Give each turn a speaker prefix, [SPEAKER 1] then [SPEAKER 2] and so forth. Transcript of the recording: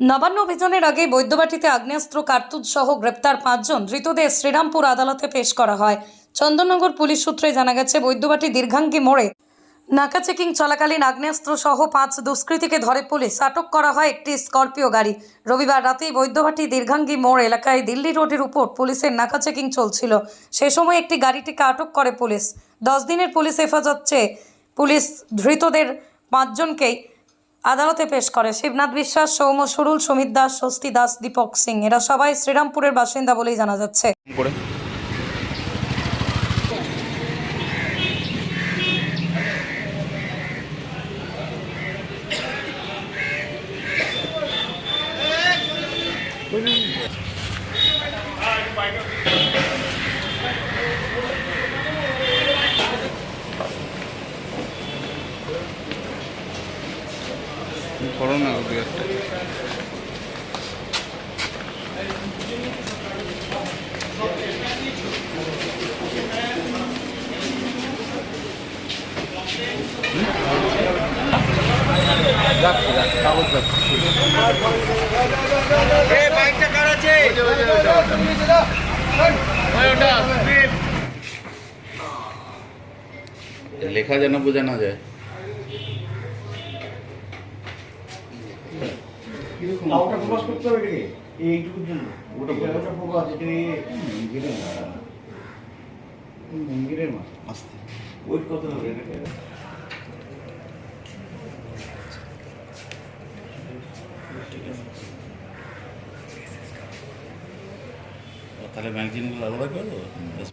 [SPEAKER 1] নবান্ন অভিযানের আগে বৈদ্যবাটিতে আগ্নেয়াস্ত্র, কার্তুজ সহ গ্রেপ্তার পাঁচজন। ধৃতদের শ্রীরামপুর আদালতে পেশ করা হয়। চন্দননগর পুলিশ সূত্রে জানা গেছে, বৈদ্যবাটি দীর্ঘাঙ্গি মোড়ে নাকা চেকিং চলাকালীন আগ্নেয়াস্ত্র সহ পাঁচ দুষ্কৃতীকে ধরে পুলিশ। আটক করা হয় একটি স্করপিও গাড়ি। রবিবার রাতেই বৈদ্যবাটি দীর্ঘাঙ্গি মোড় এলাকায় দিল্লি রোডের উপর পুলিশের নাকা চেকিং চলছিল। সে সময় একটি গাড়িটিকে আটক করে পুলিশ। দশ দিনের পুলিশ হেফাজত চেয়ে পুলিশ ধৃতদের পাঁচজনকেই আদালতে পেশ করে শিবনাথ বিশ্বাস, সৌম্য সরুল, সুমিত দাস, স্বস্তি দাস, দীপক সিং। এরা সবাই শ্রীরামপুরের বাসিন্দা বলেই জানা যাচ্ছে।
[SPEAKER 2] করে করো না দু একটা লেখা যেন বোঝা না যায়।
[SPEAKER 3] ওটা প্রকাশ করতে হবে এটাকে। এইটুকুর জন্য। ওটা এটা মন্দিরের মা মন্দিরের মা আস্তে। ওয়েট করতে হবে এটাকে।
[SPEAKER 2] তাহলে ম্যাগজিনগুলো আলাদা করে দেবো